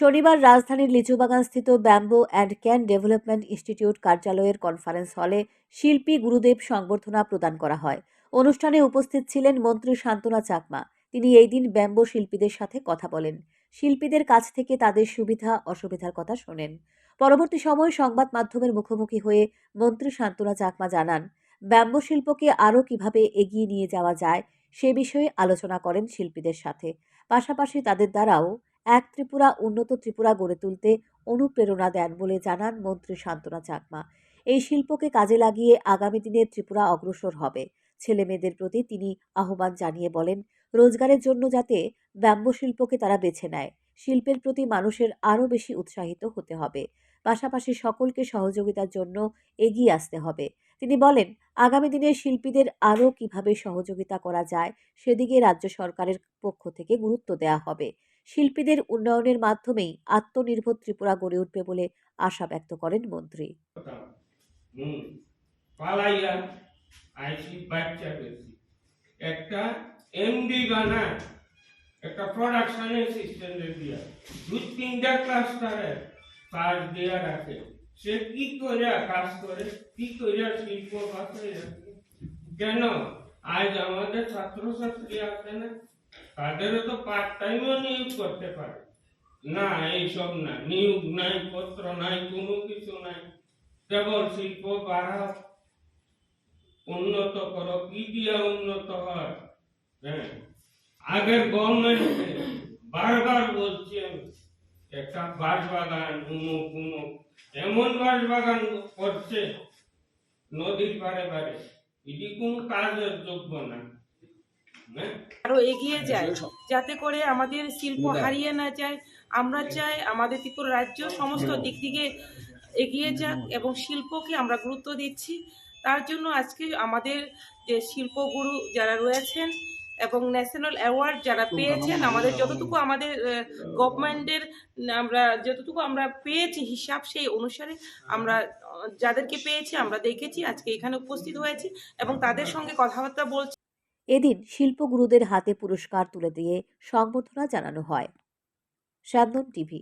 শনিবার রাজধানীর লিচুবাগানস্থিত bamboo and cane development institute কার্যালয়ের কনফারেন্স হলে শিল্পী গুরুদেব সংবর্ধনা প্রদান করা হয়। অনুষ্ঠানে উপস্থিত ছিলেন মন্ত্রী শান্তনা চাকমা। তিনি এই দিন ব্যাম্বো শিল্পীদের সাথে কথা বলেন। শিল্পীদের কাছ থেকে তাদের সুবিধা, অসুবিধার কথা শোনেন। পরবর্তী সময় সংবাদ মাধ্যমের মুখোমুখি হয়ে মন্ত্রী শান্তনা চাকমা জানান, ব্যাম্বো শিল্পকে আরও কীভাবে এগিয়ে নিয়ে যাওয়া যায় সে বিষয়ে আলোচনা করেন শিল্পীদের সাথে। পাশাপাশি তাদের দ্বারাও এক ত্রিপুরা উন্নত ত্রিপুরা গড়ে তুলতে অনুপ্রেরণা দেন বলে জানান মন্ত্রী শান্তনা চাকমা। এই শিল্পকে কাজে লাগিয়ে আগামী দিনে ত্রিপুরা অগ্রসর হবে। ছেলে মেয়েদের প্রতি তিনি আহ্বান জানিয়ে বলেন, রোজগারের জন্য যাতে ব্যাম্বো শিল্পকে তারা বেছে নেয়, শিল্পের প্রতি মানুষের আরও বেশি উৎসাহিত হতে হবে। পাশাপাশি সকলকে সহযোগিতার জন্য এগিয়ে আসতে হবে। তিনি বলেন, আগামী দিনে শিল্পীদের আরও কীভাবে সহযোগিতা করা যায়, সেদিকে রাজ্য সরকারের পক্ষ থেকে গুরুত্ব দেওয়া হবে। শিল্পীদের উন্নয়নের মাধ্যমেই আত্মনির্ভর ত্রিপুরা গড়ে উঠবে বলে আশা ব্যক্ত করেন মন্ত্রী। একটা এমডি একটা প্রোডাকশন দিয়া। দু তিনটা কাজ রাখে। সে কি কাজ করে, কি শিল্প কেন? আজ আমাদের ছাত্রছাত্রী আছে না তাদেরও তো পার্ট টাইমও নিয়োগ করতে পারে। না, এইসব না। নিয়োগ নাই, পত্র নাই, কোনো কিছু নাই। কেবল শিল্প বাড়াও। উন্নত করো। কি দিয়ে উন্নত হয়? হ্যাঁ। আগের গভর্নমেন্ট বারবার বলছি আমি, একটা বাঁশ বাগান উমুক উমুক এমন বাঁশ বাগান করছে, নদীর পারে পারে এটি কোন কাজের যোগ্য না। হ্যাঁ। আরও এগিয়ে যায় যাতে করে আমাদের শিল্প হারিয়ে না যায় আমরা চাই আমাদের ত্রিপুরা রাজ্য সমস্ত দিক থেকে এগিয়ে যাক এবং শিল্পকে আমরা গুরুত্ব দিচ্ছি। তার জন্য আজকে আমাদের যে শিল্পগুরু যারা রয়েছেন এবং ন্যাশনাল অ্যাওয়ার্ড যারা পেয়েছেন আমাদের যতটুকু আমাদের গভর্নমেন্টের আমরা যতটুকু আমরা পেয়েছি হিসাব সেই অনুসারে আমরা যাদেরকে পেয়েছি আমরা দেখেছি আজকে এখানে উপস্থিত হয়েছি এবং তাদের সঙ্গে কথাবার্তা বলছি। এদিন শিল্পগুরুদের হাতে পুরস্কার তুলে দিয়ে সংবর্ধনা জানানো হয়। শ্যামদন টিভি